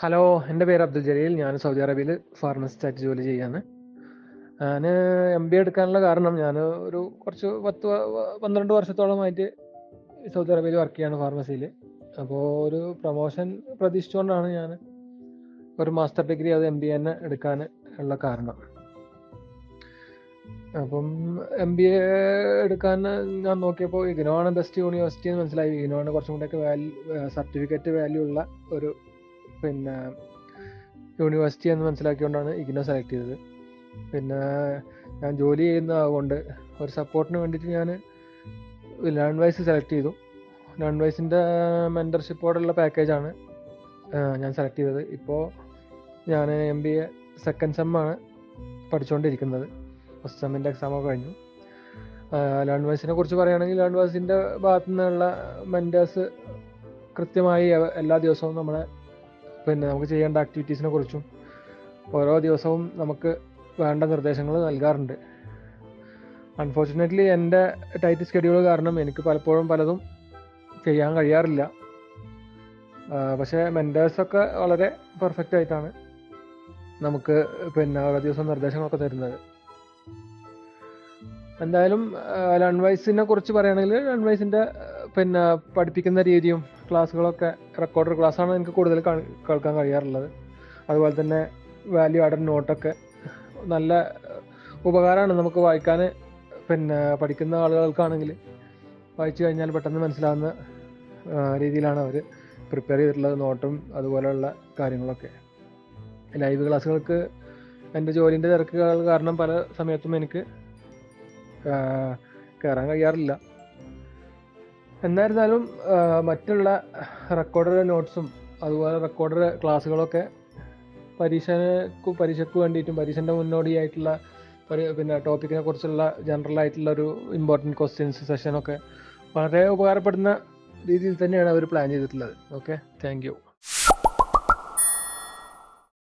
Hello എന്റെ പേര് അബ്ദുൽ ജലീൽ. ഞാൻ സൗദി അറേബ്യയിൽ ഫാർമസിസ്റ്റായിട്ട് ജോലി ചെയ്യാണ് ഞാൻ എം ബി എടുക്കാനുള്ള കാരണം ഞാൻ ഒരു കുറച്ച് പത്ത് പന്ത്രണ്ട് വർഷത്തോളമായിട്ട് സൗദി അറേബ്യയിൽ വർക്ക് ചെയ്യാണ് ഫാർമസിയിൽ അപ്പോൾ ഒരു പ്രൊമോഷൻ പ്രതീക്ഷിച്ചുകൊണ്ടാണ് ഞാൻ ഒരു മാസ്റ്റർ ഡിഗ്രി അത് എം ബി എ തന്നെ എടുക്കാൻ ഉള്ള കാരണം. അപ്പം എം ബി എ എടുക്കാൻ ഞാൻ നോക്കിയപ്പോൾ ഇഗ്നോ ആണ് ബെസ്റ്റ് യൂണിവേഴ്സിറ്റി എന്ന് മനസ്സിലായി. ഇഗ്നോ ആണ് കുറച്ചും കൂടെയൊക്കെ വാല്യൂ സർട്ടിഫിക്കറ്റ് വാല്യൂ ഉള്ള ഒരു പിന്നെ യൂണിവേഴ്സിറ്റി എന്ന് മനസ്സിലാക്കിയോണ്ടാണ് ഇഗ്നോ സെലക്ട് ചെയ്തത്. പിന്നെ ഞാൻ ജോലി ചെയ്യുന്ന അതുകൊണ്ട് ഒരു സപ്പോർട്ടിന് വേണ്ടിയിട്ട് ഞാൻ ലേൺ വൈസ് സെലക്ട് ചെയ്തു ലേൺ വൈസിന്റെ മെന്റർഷിപ്പോടുള്ള പാക്കേജാണ് ഞാൻ സെലക്ട് ചെയ്തത്. ഇപ്പോൾ ഞാൻ എം ബി എ സെക്കൻഡ് സെമ്മാണ് പഠിച്ചുകൊണ്ടിരിക്കുന്നത് ഫസ്റ്റ് സെമ്മിന്റെ എക്സാമൊക്കെ കഴിഞ്ഞു. ലേൺ വൈസിനെ കുറിച്ച് പറയുകയാണെങ്കിൽ ലേൺ വൈസിന്റെ ഭാഗത്തു നിന്നുള്ള മെന്റേഴ്സ് കൃത്യമായി എല്ലാ ദിവസവും നമ്മളെ പിന്നെ നമുക്ക് ചെയ്യേണ്ട ആക്ടിവിറ്റീസിനെ കുറിച്ചും ഓരോ ദിവസവും നമുക്ക് വേണ്ട നിർദ്ദേശങ്ങൾ നൽകാറുണ്ട്. അൺഫോർച്ചുനേറ്റ്ലി എന്റെ ടൈറ്റ് സ്കെഡ്യൂൾ കാരണം എനിക്ക് പലപ്പോഴും പലതും ചെയ്യാൻ കഴിയാറില്ല. പക്ഷേ മെന്റേഴ്സൊക്കെ വളരെ പെർഫെക്റ്റ് ആയിട്ടാണ് നമുക്ക് പിന്നെ ഓരോ ദിവസം നിർദ്ദേശങ്ങളൊക്കെ തരുന്നത്. എന്തായാലും ലൺവൈസിനെ കുറിച്ച് പറയുകയാണെങ്കിൽ ലൺവൈസിന്റെ പിന്നെ പഠിപ്പിക്കുന്ന രീതിയും ക്ലാസ്സുകളൊക്കെ റെക്കോർഡർ ക്ലാസ്സാണ് എനിക്ക് കൂടുതൽ കേൾക്കാൻ കഴിയാറുള്ളത്. അതുപോലെ തന്നെ വാല്യൂ ആഡഡ് നോട്ടൊക്കെ നല്ല ഉപകാരമാണ് നമുക്ക് വായിക്കാൻ. പിന്നെ പഠിക്കുന്ന ആളുകൾക്കാണെങ്കിൽ വായിച്ചു കഴിഞ്ഞാൽ പെട്ടെന്ന് മനസ്സിലാവുന്ന രീതിയിലാണ് അവർ പ്രിപ്പയർ ചെയ്തിട്ടുള്ളത് നോട്ടും അതുപോലെയുള്ള കാര്യങ്ങളൊക്കെ. ലൈവ് ക്ലാസ്സുകൾക്ക് എന്റെ ജോലിന്റെ തിരക്കുകൾ കാരണം പല സമയത്തും എനിക്ക് കയറാൻ കഴിയാറില്ല. എന്നിരുന്നാലും മറ്റുള്ള റെക്കോർഡർ നോട്ട്സും അതുപോലെ റെക്കോർഡർ ക്ലാസ്സുകളൊക്കെ പരീക്ഷക്ക് പരീക്ഷയ്ക്ക് വേണ്ടിയിട്ടും പരീക്ഷന്റെ മുന്നോടിയായിട്ടുള്ള ഒരു പിന്നെ ടോപ്പിക്കിനെ കുറിച്ചുള്ള ജനറൽ ആയിട്ടുള്ള ഒരു ഇമ്പോർട്ടന്റ് ക്വസ്റ്റ്യൻസ് സെഷനൊക്കെ വളരെ ഉപകാരപ്പെടുന്ന രീതിയിൽ തന്നെയാണ് അവർ പ്ലാൻ ചെയ്തിട്ടുള്ളത്. Okay thank